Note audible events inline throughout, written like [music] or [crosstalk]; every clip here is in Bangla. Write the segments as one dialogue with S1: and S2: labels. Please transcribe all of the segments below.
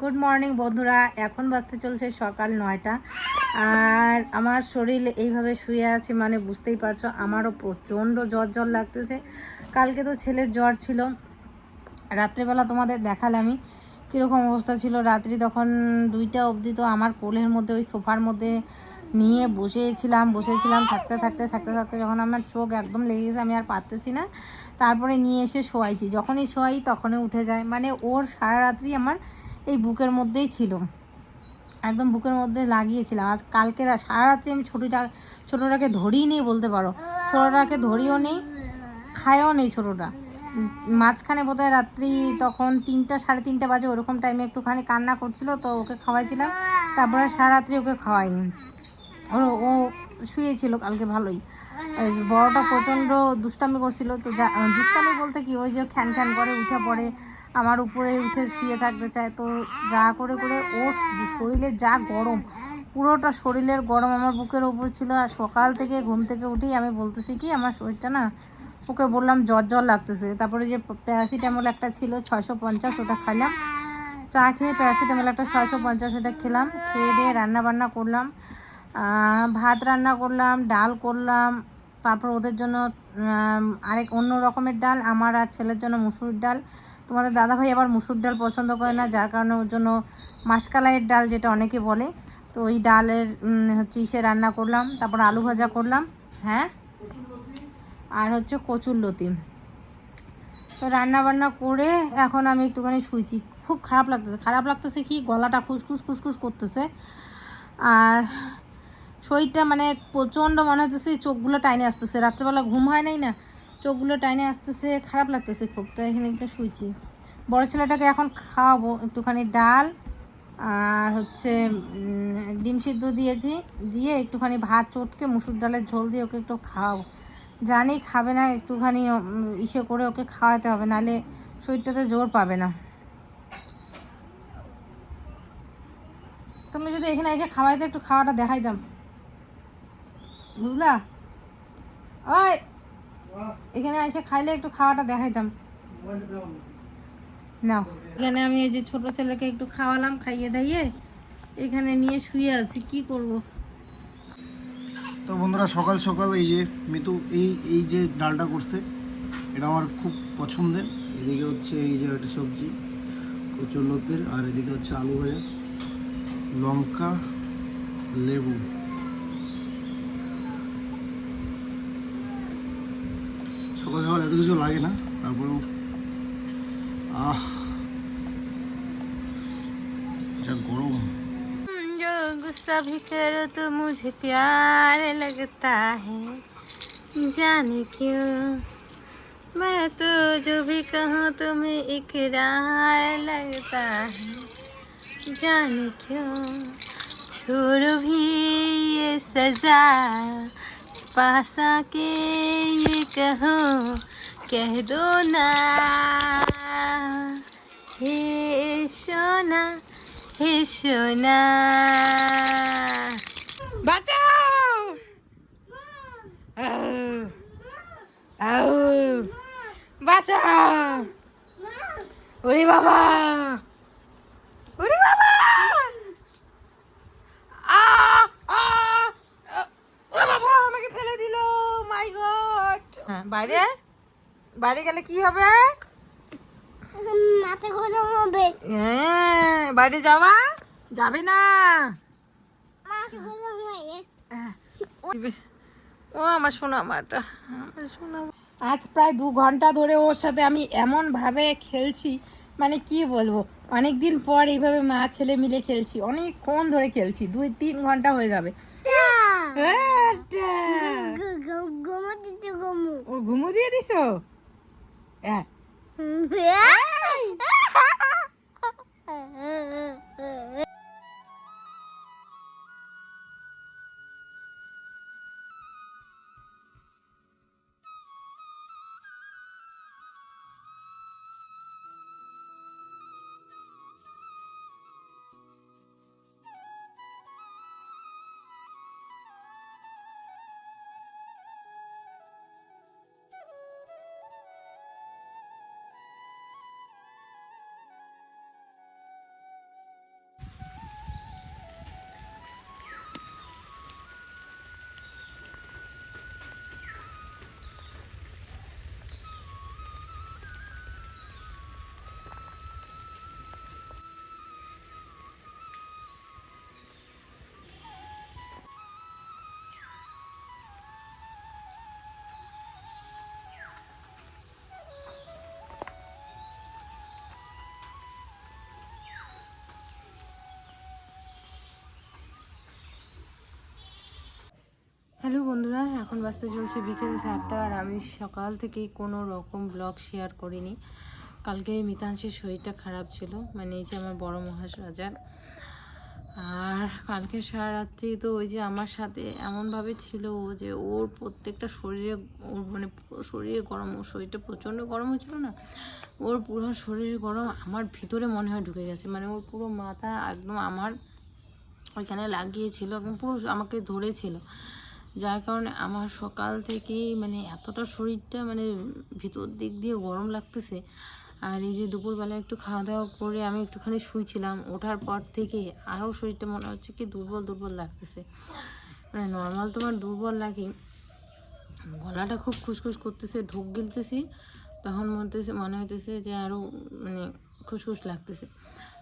S1: গুড মর্নিং বন্ধুরা। এখন বাজতে চলছে সকাল নয়টা। আর আমার শরীর এইভাবে শুয়ে আছে মানে বুঝতেই পারছ, আমারও প্রচণ্ড জ্বর জ্বর লাগতেছে। কালকে তো ছেলের জ্বর ছিল। রাত্রেবেলা তোমাদের দেখালে আমি কীরকম অবস্থা ছিল। রাত্রি তখন দুইটা অবধি তো আমার কোলের মধ্যে, ওই সোফার মধ্যে নিয়ে বসেছিলাম বসেছিলাম। থাকতে থাকতে থাকতে থাকতে যখন আমার চোখ একদম লেগে গেছে, আমি আর পারতেছি না। তারপরে নিয়ে এসে শোয়াইছি। যখনই শোয়াই তখনই উঠে যায়। মানে ওর সারা রাত্রি আমার এই বুকের মধ্যেই ছিল। একদম বুকের মধ্যে লাগিয়েছিলাম আজ কালকে সারা রাত্রি আমি ছোটোটা, ছোটোটাকে ধরিই নেই বলতে পারো। ছোটোটাকে ধরিও নেই, খায়ও নেই ছোটোটা। মাঝখানে বোধহয় রাত্রি তখন তিনটা, সাড়ে তিনটা বাজে ওরকম টাইমে একটুখানি কান্না করছিল, তো ওকে খাওয়াইছিলাম। তারপরে সারা রাত্রি ওকে খাওয়াইনি। ও ও শুয়েছিল কালকে ভালোই। বড়টা প্রচণ্ড দুষ্টামি করছিল, তো যা, দুষ্টামি বলতে কি, ওই যে খ্যান খ্যান করে উঠে পড়ে আমার উপরে উঠে শুয়ে থাকতে চায়। তো যা করে করে ওর শরীরে যা গরম, পুরোটা শরীরের গরম আমার বুকের ওপর ছিল। আর সকাল থেকে ঘুম থেকে উঠেই আমি বলতেছি কি, আমার শরীরটা না, ওকে বললাম জ্বর জ্বর লাগতেছে। তারপরে যে প্যারাসিটামল একটা ছিল ছয়শো পঞ্চাশ, ওটা খাইলাম। চা খেয়ে প্যারাসিটামল একটা ছয়শো পঞ্চাশ, ওটা খেলাম। খেয়ে দিয়ে রান্না বান্না করলাম। ভাত রান্না করলাম, ডাল করলাম। তারপর ওদের জন্য আরেক অন্য রকমের ডাল, আমার আর ছেলের জন্য মুসুর ডাল। তোমাদের দাদাভাই আবার মুসুর ডাল পছন্দ করে না, যার কারণে ওর জন্য মাসকালাইয়ের ডাল যেটা অনেকে বলে। তো ওই ডালের হচ্ছে ইসে রান্না করলাম, তারপর আলু ভাজা করলাম হ্যাঁ? আর হচ্ছে কচুর লতি। তো রান্না বান্না করে এখন আমি একটুখানি শুইছি। খুব খারাপ লাগতেছে খারাপ লাগতেছে কি? গলাটা খুসখুস খুসখুস করতেছে। আর শরীরটা মানে প্রচণ্ড মনে হচ্ছে চোখগুলো টাইনে আসতেছে। রাত্রেবেলা ঘুম হয় নাই না? চোখগুলো টাইনে আসতেছে, খারাপ লাগতেছে খুব, তো এখানে একটু শুয়েছি বড় ছেলেটাকে এখন খাওয়াবো, একটুখানি ডাল আর হচ্ছে ডিম সিদ্ধ দিয়েছি, দিয়ে একটুখানি ভাত চটকে মুসুর ডালের ঝোল দিয়ে ওকে একটু খাওয়াবো। জানি খাবে না, একটুখানি ইসে করে ওকে খাওয়াতে হবে নাহলে শরীরটাতে জোর পাবে না। তুমি যদি এখানে এসে খাওয়াইতে একটু খাওয়াটা দেখাইতাম। বুঝলা? ওই এখানে এসে খাইলে একটু খাওয়াটা দেখাইতাম। নাও এখানে আমি এই যে ছোট ছেলেকে একটু খাওয়ালাম, খাইয়ে দাইয়ে, এখানে নিয়ে শুয়ে আছি, কি করব?
S2: তো বন্ধুরা, সকাল সকাল এই যে মিতু, এই এই যে ডালটা করছে, এটা আমার খুব পছন্দের। এদিকে হচ্ছে এই যে একটা সবজি, কচুর লতের, আর এদিকে হচ্ছে আলু ভাজা, লঙ্কা, লেবু। সকাল সকাল এত কিছু লাগে না তারপরেও আহ যা গরম
S1: जो गुस्सा भी करो तो मुझे प्यार लगता है जाने क्यों मैं तो जो भी कहूँ तुम्हें इकरार लगता है जाने क्यों छोड़ो भी ये सजा पास आके ये कहो कह दो ना हे सोना হে সোনা বাঁচাও আউ, আউ, বাঁচাও ওরে বাবা ওরে বাবা আ, আ, মাই গড। বাইরে? বাইরে গেলে কি হবে?
S3: মাথা গরম হবে।
S1: হ্যাঁ বাইরে যাওয়া যাবে না।
S3: মাথা গরম হবে
S1: ও আমার সোনা মাটা আমার সোনা আজ প্রায় দু ঘণ্টা ধরে ওর সাথে আমি এমনভাবে খেলছি মানে কি বলব? অনেক দিন পর এইভাবে মা ছেলে মিলে খেলছি অনেকক্ষণ ধরে খেলছি দুই তিন ঘণ্টা হয়ে যাবে।
S3: হ্যাঁ,
S1: ওর ঘুমো দিয়ে দিছ? হ্যাঁ। [laughs]
S4: হ্যালো বন্ধুরা, এখন বাজতে চলছে বিকেল চারটা আর আমি সকাল থেকেই কোনো রকম ব্লগ শেয়ার করিনি। কালকে মিতাংশের শরীরটা খারাপ ছিল মানে এই যে আমার বড় মহাশ রাজার আর কালকে সারা রাত্রি তো ওই যে আমার সাথে এমনভাবে ছিল ও যে ওর প্রত্যেকটা শরীরে, ওর মানে পুরো শরীরে গরম, ওর শরীরটা প্রচণ্ড গরম হয়েছিল না? ওর পুরো শরীরে গরম, আমার ভিতরে মনে হয় ঢুকে গেছে। মানে ওর পুরো মাথা একদম আমার ওইখানে লাগিয়েছিল এবং পুরো আমাকে ধরেছিল। যার কারণে আমার সকাল থেকেই মানে এতটা শরীরটা মানে ভিতর দিক দিয়ে গরম লাগতেছে। আর এই যে দুপুরবেলা একটু খাওয়া দাওয়া করে আমি একটুখানি শুয়েছিলাম ওঠার পর থেকে আরও শরীরটা মনে হচ্ছে কি দুর্বল দুর্বল লাগতেছে। মানে নর্মাল তোমার দুর্বল লাগে। গলাটা খুব খুসখুস করতেছে, ঢোক গিলতেছি। তখন মনতেছে, মনে হইতেছে যে আরও মানে খুসখুস লাগতেছে।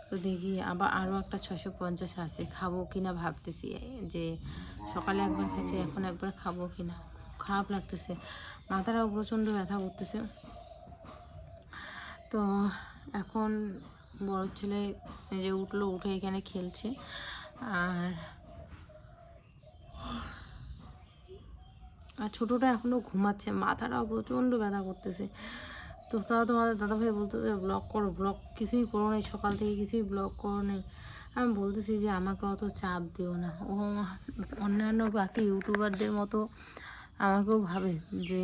S4: তো দেখি আবার আরও একটা ছশো পঞ্চাশ আছে, খাব কিনা ভাবতেছি যে সকালে একবার খেয়েছি এখন একবার খাব কিনা। খুব খারাপ লাগতেছে, মাথাটাও প্রচণ্ড ব্যথা করতেছে। তো এখন বড় ছেলে যে উঠল, উঠে এখানে খেলছে, আর আর ছোটোটা এখনও ঘুমাচ্ছে, মাথাটাও প্রচণ্ড ব্যথা করতেছে। তো তাও তোমাদের দাদাভাই বলতে ব্লগ করো, ব্লগ কিছুই করো নাই, সকাল থেকে কিছুই ব্লগ করো নাই। আমি বলতেছি যে, আমাকে অত চাপ দিও না। ও অন্যান্য বাকি ইউটিউবারদের মতো আমাকেও ভাবে যে,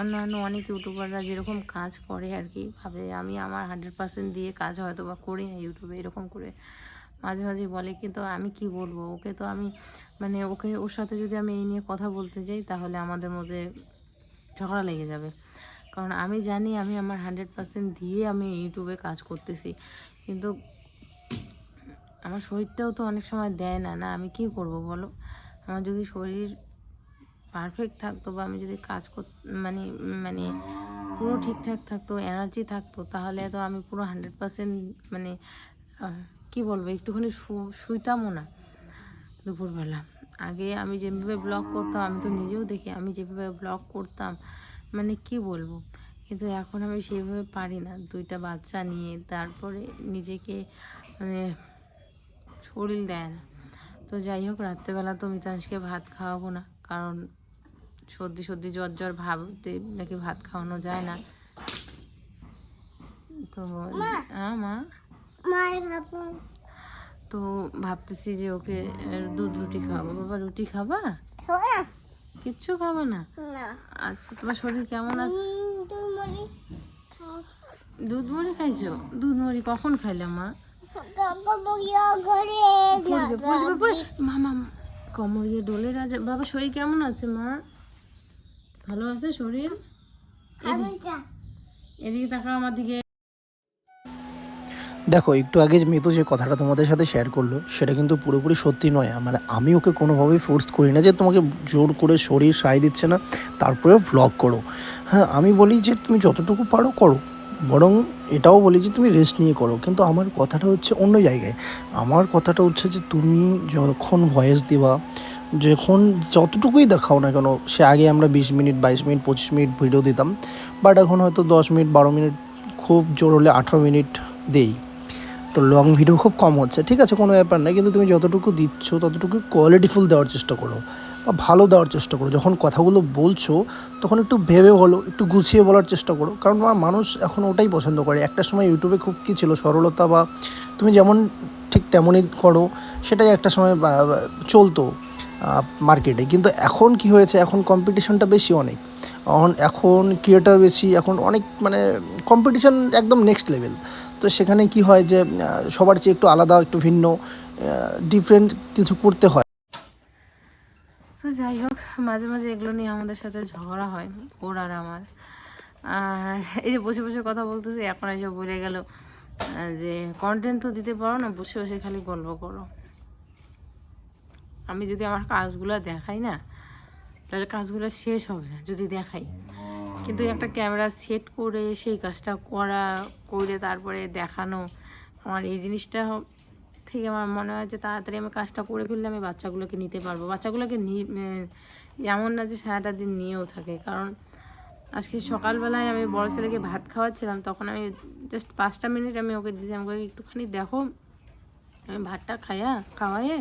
S4: অন্যান্য অনেক ইউটিউবাররা যেরকম কাজ করে আর কি ভাবে আমি আমার হান্ড্রেড পার্সেন্ট দিয়ে কাজ হয়তো বা করি না ইউটিউবে এরকম করে। মাঝে মাঝে বলে, কিন্তু আমি কি বলব? ওকে তো আমি মানে ওকে, ওর সাথে যদি আমি এই নিয়ে কথা বলতে যাই, তাহলে আমাদের মধ্যে ঝগড়া লেগে যাবে। কারণ আমি জানি আমি আমার হান্ড্রেড পার্সেন্ট দিয়ে আমি ইউটিউবে কাজ করতেছি। কিন্তু আমার শরীরটাও তো অনেক সময় দেয় না না আমি কি করব বলো? আমার যদি শরীর পারফেক্ট থাকতো বা আমি যদি কাজ কর মানে মানে পুরো ঠিকঠাক থাকতো এনার্জি থাকতো, তাহলে তো আমি পুরো হান্ড্রেড পার্সেন্ট মানে কি বলব, একটুখানি শুইতামও না দুপুরবেলা। আগে আমি যেভাবে ব্লগ করতাম, আমি তো নিজেও দেখি, আমি যেভাবে ব্লগ করতাম মানে কি বলব? কিন্তু এখন আমি সেইভাবে পারি না। দুইটা বাচ্চা নিয়ে তারপরে নিজেকে মানে শরীর দেয় না। তো যাই হোক রাত্রেবেলা তো মিতাংশকে ভাত খাওয়াবো না। কারণ সর্দি সর্দি জ্বর জ্বর ভাবতে নাকি ভাত খাওয়ানো যায় না। তো হ্যাঁ মা? তো ভাবতেছি যে ওকে দুধ রুটি খাওয়াবো। বাবা রুটি খাবা? কিচ্ছু খাব না? আচ্ছা তোমার শরীর কেমন আছে? দুধ মুড়ি খাইছো? দুধ মুড়ি কখন খাইলে মা?
S3: কাকা বইয়া করে
S4: পড়েছে, পড়েছে, পড়ে- মা মা মা, কোমর দিয়ে ডোলে রাজা। বাবা শরীর কেমন আছে মা? ভালো আছে শরীর? এদিকে তাকাও আমার দিকে।
S5: দেখো, একটু আগে মিতু যে কথাটা তোমাদের সাথে শেয়ার করল, সেটা কিন্তু পুরোপুরি সত্যি নয়। মানে আমি ওকে কোনোভাবেই ফোর্স করি না যে তোমাকে জোর করে শরীর সায় দিচ্ছে না, তারপরেও ভ্লগ করো। হ্যাঁ আমি বলি যে তুমি যতটুকু পারো করো। বরং এটাও বলি যে তুমি রেস্ট নিয়ে করো। কিন্তু আমার কথাটা হচ্ছে অন্য জায়গায়। আমার কথাটা হচ্ছে যে তুমি যখন ভয়েস দিবা, যখন যতটুকুই দেখাও না কেন, সে আগে আমরা বিশ মিনিট, বাইশ মিনিট, পঁচিশ মিনিট ভিডিও দিতাম বাট এখন হয়তো দশ মিনিট, বারো মিনিট, খুব জোর হলে আঠারো মিনিট দেই। তো লং ভিডিও খুব কম হচ্ছে, ঠিক আছে, কোনো ব্যাপার না কিন্তু তুমি যতটুকু দিচ্ছ, ততটুকু কোয়ালিটিফুল দেওয়ার চেষ্টা করো, বা ভালো দেওয়ার চেষ্টা করো, যখন কথাগুলো বলছো, তখন একটু ভেবে বলো, একটু গুছিয়ে বলার চেষ্টা করো, কারণ আমার মানুষ এখন ওটাই পছন্দ করে, একটা সময় ইউটিউবে খুব কী ছিল, সরলতা বা তুমি যেমন ঠিক তেমনই করো, সেটাই একটা সময় চলতো মার্কেটে কিন্তু এখন কি হয়েছে, এখন কম্পিটিশনটা বেশি অনেক, এখন ক্রিয়েটার বেশি, এখন অনেক মানে কম্পিটিশন একদম নেক্সট লেভেল তো সেখানে কি হয় যে সবার চেয়ে একটু আলাদা, একটু ভিন্ন ডিফারেন্ট কিছু করতে হয়।
S4: তো যাই হোক, মাঝে মাঝে এগুলো নিয়ে আমাদের সাথে ঝগড়া হয়, ওর আর আমার। আর এই যে বসে বসে কথা বলতেছি, এখন এসে বলে গেল যে কন্টেন্ট তো দিতে পারো না, বসে বসে খালি গল্প করো। আমি যদি আমার কাজগুলো দেখাই না, তাহলে কাজগুলো শেষ হবে না, যদি দেখাই। কিন্তু একটা ক্যামেরা সেট করে সেই কাজটা করা করে তারপরে দেখানো আমার এই জিনিসটা থেকে আমার মনে হয় যে তাড়াতাড়ি আমি কাজটা করে ফেললে আমি বাচ্চাগুলোকে নিতে পারব। বাচ্চাগুলোকে এমন না যে সারাটা দিন নিয়েও থাকে। কারণ আজকে সকালবেলায় আমি বড় ছেলেকে ভাত খাওয়াচ্ছিলাম তখন আমি জাস্ট পাঁচটা মিনিট আমি ওকে দিয়েছি আমাকে একটুখানি দেখো আমি ভাতটা খাইয়া খাওয়াইয়ে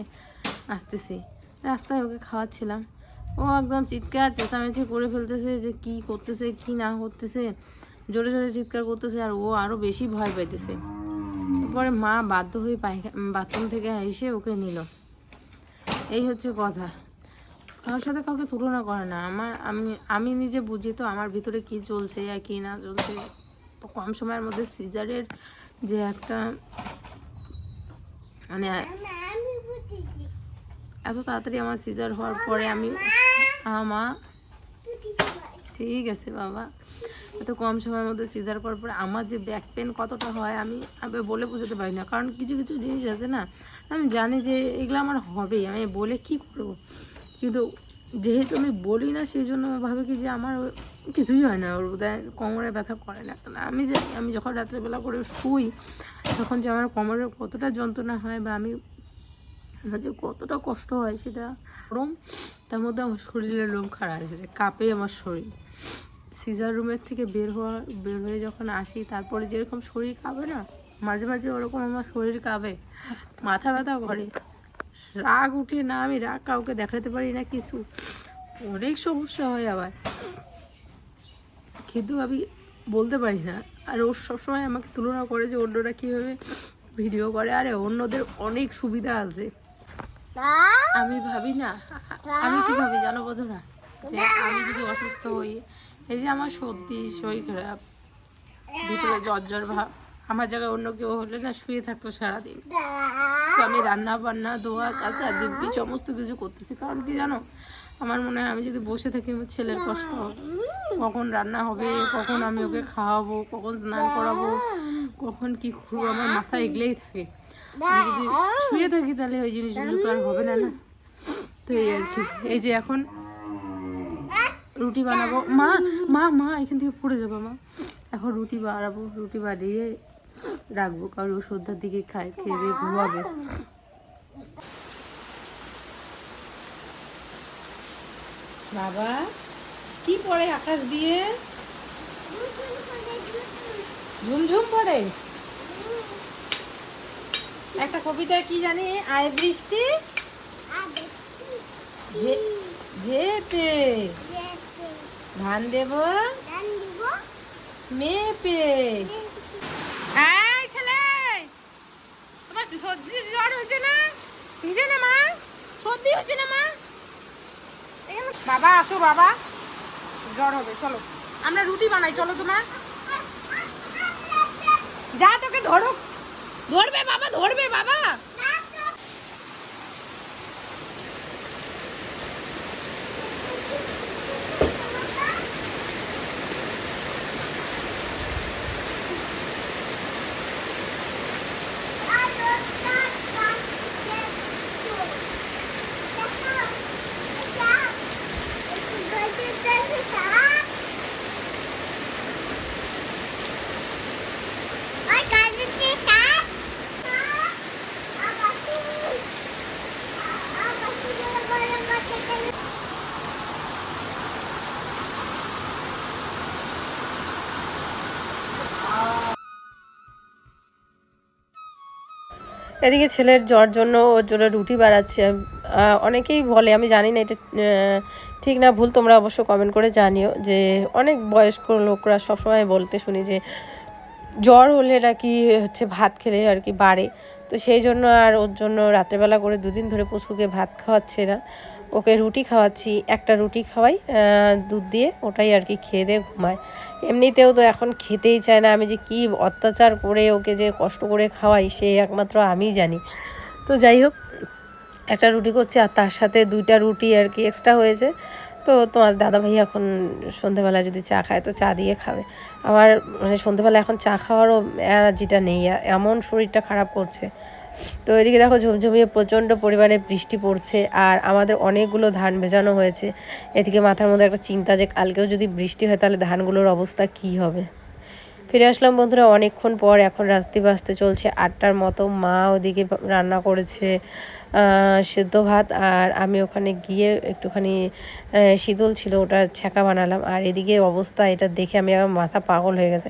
S4: আসতেছি। রাস্তায় ওকে খাওয়াচ্ছিলাম। ও একদম চিৎকার, চেঁচামেচি করে ফেলতেছে যে কি করতেছে, কি না করতেছে, জোরে জোরে চিৎকার করতেছে আর ও আরও বেশি ভয় পাইতেছে। তারপরে মা বাধ্য হয়ে পায়খা বাথরুম থেকে এসে ওকে নিল। এই হচ্ছে কথা। কারোর সাথে কাউকে তুলনা করে না। আমার, আমি আমি নিজে বুঝি তো আমার ভিতরে কি চলছে আর কি না চলছে। কম সময়ের মধ্যে সিজারের যে একটা মানে এত তাড়াতাড়ি আমার সিজার হওয়ার পরে আমি আমা ঠিক আছে, বাবা। এত কম সময়ের মধ্যে সিজার করার পরে আমার যে ব্যাক পেন কতটা হয় আমি আমি বলে বোঝাতে পারি না। কারণ কিছু কিছু জিনিস আছে না, আমি জানি যে এগুলো আমার হবেই, আমি বলে কি করব? কিন্তু যেহেতু আমি বলি না সেই জন্য ভাবে কি যে আমার কিছুই হয় না, ওর বোধহয় কোমরে ব্যথা করে না, আমি যে আমি যখন রাত্রেবেলা করে শুই, তখন যে আমার কোমরে কতটা যন্ত্রণা হয় বা আমি আমার যে কতটা কষ্ট হয় সেটা গরম, তার মধ্যে আমার শরীরের লোম খারাপ হয়েছে কাঁপে আমার শরীর। সিজার রুমের থেকে বের হওয়া, বের হয়ে যখন আসি, তারপরে যেরকম শরীর কাঁপে না, মাঝে মাঝে ওরকম আমার শরীর কাঁপে, মাথা ব্যথা করে। রাগ উঠে না, আমি রাগ কাউকে দেখাতে পারি না কিছু। অনেক সমস্যা হয় আবার। কিন্তু আমি বলতে পারি না। আর ওর সবসময় আমাকে তুলনা করে যে অন্যরা কীভাবে ভিডিও করে। আরে অন্যদের অনেক সুবিধা আছে। আমি ভাবি না আমি কি ভাবি জানো বন্ধুরা? যে আমি যদি অসুস্থ হই এই যে আমার সর্দি শরীর খারাপ ভিতরে জ্বর জ্বর ভাব আমার জায়গায় অন্য কেউ হলে না শুয়ে থাকতো সারাদিন। তো আমি রান্না বান্না ধোয়া কাচা দিব্যি সমস্ত কিছু করতেছি। কারণ কি জানো? আমার মনে হয় আমি যদি বসে থাকি আমার ছেলের কষ্ট হবে। কখন রান্না হবে কখন আমি ওকে খাওয়াবো কখন স্নান করাবো কখন কি খুব আমার মাথা এগলেই থাকে। যদি শুয়ে থাকি তাহলে ওই জিনিসগুলো তো আর হবে না না? তো এই আর কি। এই যে এখন রুটি বানাবো। মা মা মা এখান থেকে পড়ে যাব মা। এখন রুটি বানাবো রুটি বানিয়ে রাখব কারণ ও সন্ধ্যার দিকে খায় খেয়ে দিয়ে ঘুমাবে। বাবা কি পড়ে আকাশ দিয়ে? ঝুমঝুম পড়ে একটা কবিতা কি জানি? আয় বৃষ্টি। ঝেপে। ধান দেব। মেপে। এই ছেলে! তোমার সর্দি জ্বর হয়েছে না? ভিজে না মা? সর্দি হচ্ছে না মা? বাবা, আসো বাবা। জ্বর হবে, চলো। আমরা রুটি বানাই, চলো তোমার। যা তোকে ধরো ধরবে বাবা ধরবে বাবা। এদিকে ছেলের জ্বর জন্য ওর জন্য রুটি বাড়াচ্ছে অনেকেই বলে, আমি জানি না এটা ঠিক না, ভুল তোমরা অবশ্য কমেন্ট করে জানিও যে অনেক বয়স্ক লোকরা সবসময় বলতে শুনি যে জ্বর হলে নাকি হচ্ছে ভাত খেলে আর কি বাড়ে। তো সেই জন্য আর ওর জন্য রাত্রেবেলা করে দুদিন ধরে পশুকে ভাত খাওয়াচ্ছে না। ওকে রুটি খাওয়াচ্ছি, একটা রুটি খাওয়াই দুধ দিয়ে ওটাই আর কি খেয়ে দিয়ে ঘুমায়। এমনিতেও তো এখন খেতেই চায় না, আমি যে কি অত্যাচার করে ওকে যে কষ্ট করে খাওয়াই সে একমাত্র আমিই জানি। তো যাই হোক, একটা রুটি করছি আর তার সাথে দুইটা রুটি আর কি এক্সট্রা হয়েছে। তো তোমার দাদা ভাই এখন সন্ধেবেলা যদি চা খায় তো চা দিয়ে খাবে। আমার মানে সন্ধেবেলা এখন চা খাওয়ারও এনার্জিটা নেই, এমন শরীরটা খারাপ করছে। তো এদিকে দেখো ঝুমঝুমিয়ে প্রচণ্ড পরিমাণে বৃষ্টি পড়ছে আর আমাদের অনেকগুলো ধান ভেজানো হয়েছে। এদিকে মাথার মধ্যে একটা চিন্তা যে কালকেও যদি বৃষ্টি হয় তাহলে ধানগুলোর অবস্থা কি হবে? ফিরে আসলাম বন্ধুরা অনেকক্ষণ পর, এখন রাত্রি বাজতে চলছে আটটার মতো। মা ওদিকে রান্না করেছে সেদ্ধ ভাত আর আমি ওখানে গিয়ে একটুখানি শীতল ছিল, ওটা ছ্যাঁকা বানালাম। আর এদিকে অবস্থা এটা দেখে আমি আমার মাথা পাগল হয়ে গেছে।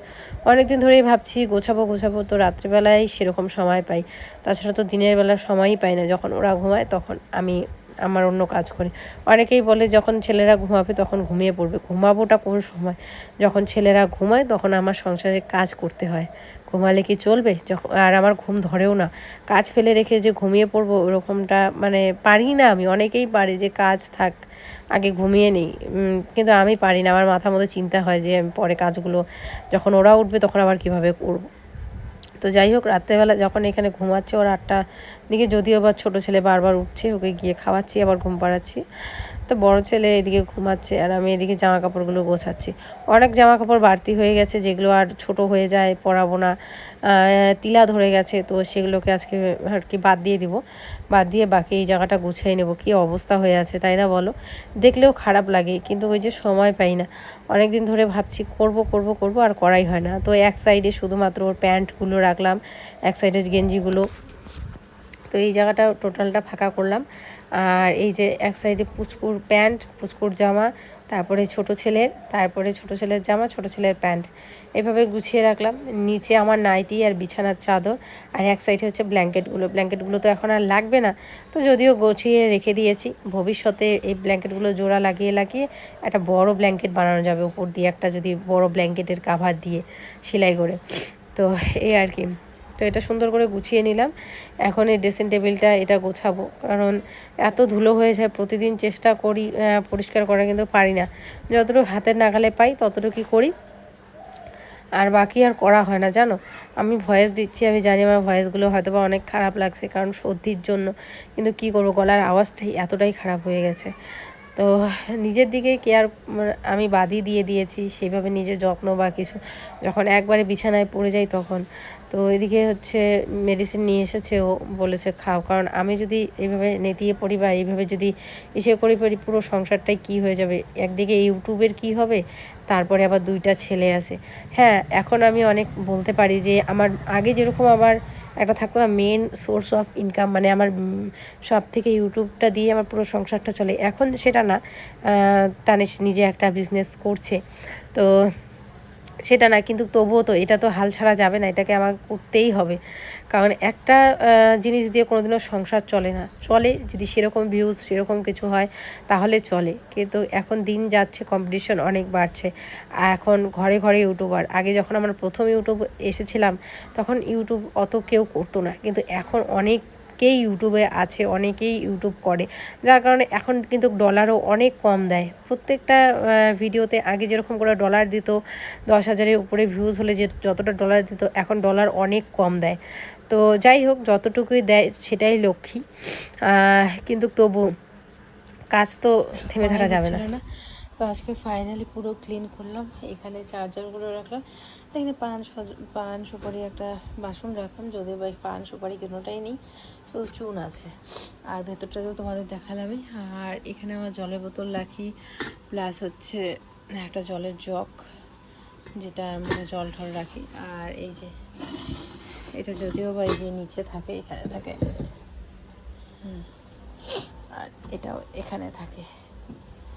S4: অনেকদিন ধরেই ভাবছি গোছাবো গোছাবো, তো রাত্রিবেলায় সেরকম সময় পাই। তাছাড়া তো দিনের বেলা সময়ই পাই না, যখন ওরা ঘুমায় তখন আমি
S6: আমার অন্য কাজ করি। অনেকেই বলে যখন ছেলেরা ঘুমাবে তখন ঘুমিয়ে পড়বে। ঘুমাবোটা কোন সময়? যখন ছেলেরা ঘুমায় তখন আমার সংসারে কাজ করতে হয়। ঘুমালে কি চলবে? যখন, আর আমার ঘুম ধরেও না। কাজ ফেলে রেখে যে ঘুমিয়ে পড়ব ওরকমটা মানে পারি না আমি। অনেকেই পারি যে কাজ থাক, আগে ঘুমিয়ে নিই। কিন্তু আমি পারি না। আমার মাথার মধ্যে চিন্তা হয় যে পরে কাজগুলো যখন ওরা উঠবে তখন আবার কীভাবে করব? তো যাই হোক, রাত্রেবেলা যখন এখানে ঘুমাচ্ছে ওর আটটা দিকে, যদিও বা ছোটো ছেলে বারবার উঠছে, ওকে গিয়ে খাওয়াচ্ছি, আবার ঘুম পাড়াচ্ছি। তো বড় ছেলে এদিকে ঘুমাচ্ছে আর আমি এদিকে জামা কাপড়গুলো গোছাচ্ছি। অনেক জামা কাপড় বাড়তি হয়ে গেছে, যেগুলো আর ছোট হয়ে যায়, পরাবো না। তিলা ধরে গেছে, তো সেগুলোকে আজকে আর কি বাদ দিয়ে দিব। বাদ দিয়ে বাকি এই জায়গাটা গুছিয়ে নেব। কী অবস্থা হয়ে আছে, তাই না বলো? দেখলেও খারাপ লাগে, কিন্তু ওই যে সময় পাই না। অনেক দিন ধরে ভাবছি, করব করব করব আর করাই হয় না। তো এক সাইডে শুধুমাত্র ওর প্যান্টগুলো রাখলাম, এক সাইডে গেঞ্জিগুলো। তো এই জায়গাটা টোটালটা ফাঁকা করলাম। আর এই যে এক সাইডে পুচকুর প্যান্ট, পুচকুর জামা, তারপরে ছোট ছেলের, তারপরে ছোট ছেলের জামা, ছোট ছেলের প্যান্ট। এভাবে গুছিয়ে রাখলাম। নিচে আমার নাইটি আর বিছানার চাদর, আর এক সাইডে হচ্ছে ব্ল্যাঙ্কেটগুলো। ব্ল্যাঙ্কেটগুলো তো এখন আর লাগবে না। তো যদিও গুছিয়ে রেখে দিয়েছি, ভবিষ্যতে এই ব্ল্যাঙ্কেটগুলো জোড়া লাগিয়ে লাগিয়ে একটা বড় ব্ল্যাঙ্কেট বানানো যাবে, উপর দিয়ে একটা যদি বড় ব্ল্যাঙ্কেটের কাভার দিয়ে, সেলাই করে। তো এই আর কি। তো এটা সুন্দর করে গুছিয়ে নিলাম। এখন এই ড্রেসিং টেবিলটা এটা গোছাবো। কারণ এত ধুলো হয়ে যায়, প্রতিদিন চেষ্টা করি পরিষ্কার করা কিন্তু পারি না। যতটুকু হাতের নাগালে পাই, ততটুকুই করি। আর বাকি আর করা হয় না, জানো? আমি ভয়েস দিচ্ছি, আমি জানি আমার ভয়েসগুলো হয়তো বা অনেক খারাপ লাগছে, কারণ সর্দির জন্য। কিন্তু কি করব? গলার আওয়াজটাই এতটাই খারাপ হয়ে গেছে। তো নিজের দিকে কেয়ার আমি বাদই দিয়ে দিয়েছি, সেইভাবে নিজের যত্ন বা কিছু, যখন একবারে বিছানায় পড়ে যাই তখন। তো এদিকে হচ্ছে মেডিসিন নিয়ে এসেছে, ও বলেছে খাও, কারণ আমি যদি এইভাবে নেতিয়ে পড়ি বা এইভাবে যদি এসে করি পড়ি, পুরো সংসারটাই কি হয়ে যাবে? একদিকে ইউটিউবের কি হবে? তারপরে আবার দুইটা ছেলে আছে। হ্যাঁ এখন আমি অনেক বলতে পারি যে, আমার আগে যেরকম আমার একটা থাকতো না মেন সোর্স অফ ইনকাম মানে আমার সব থেকে ইউটিউবটা দিয়ে আমার পুরো সংসারটা চলে। এখন সেটা না তানিশ নিজে একটা বিজনেস করছে। তো সেটা না, কিন্তু তবুও তো এটা তো হাল ছাড়া যাবে না, এটাকে আমাকে করতেই হবে। কারণ একটা জিনিস দিয়ে কোনোদিনও সংসার চলে না। চলে, যদি সেরকম ভিউজ সেরকম কিছু হয়, তাহলে চলে। কিন্তু এখন দিন যাচ্ছে কম্পিটিশন অনেক বাড়ছে। এখন ঘরে ঘরে ইউটিউবার আগে যখন আমরা প্রথম ইউটিউব এসেছিলাম, তখন ইউটিউব অত কেউ করতো না। কিন্তু এখন অনেক অনেকেই ইউটিউবে আছে, অনেকেই ইউটিউব করে, যার কারণে এখন কিন্তু ডলারও অনেক কম দেয়। প্রত্যেকটা ভিডিওতে আগে যেরকম করে ডলার দিত, দশ হাজারের উপরে ভিউজ হলে যে যতটা ডলার দিত, এখন ডলার অনেক কম দেয়। তো যাই হোক, যতটুকুই দেয় সেটাই লক্ষ্মী। কিন্তু তবু কাজ তো থেমে থাকা যাবে না। তো আজকে ফাইনালি পুরো ক্লিন করলাম, এখানে চার্জারগুলো রাখলাম। এখানে পান পান সুপারি একটা বাসন রাখলাম, যদিও বা পান সুপারি কোনোটাই নেই। শুধু চুন আছে। আর ভেতরটা তো তোমাদের দেখালামই। আর এখানে আমার জলের বোতল রাখি, প্লাস হচ্ছে একটা জলের জগ, যেটা মানে জল ঠল রাখি। আর এই যে, এটা যদিও বা এই যে নিচে থাকে, এখানে থাকে। হুম। আর এটাও এখানে থাকে।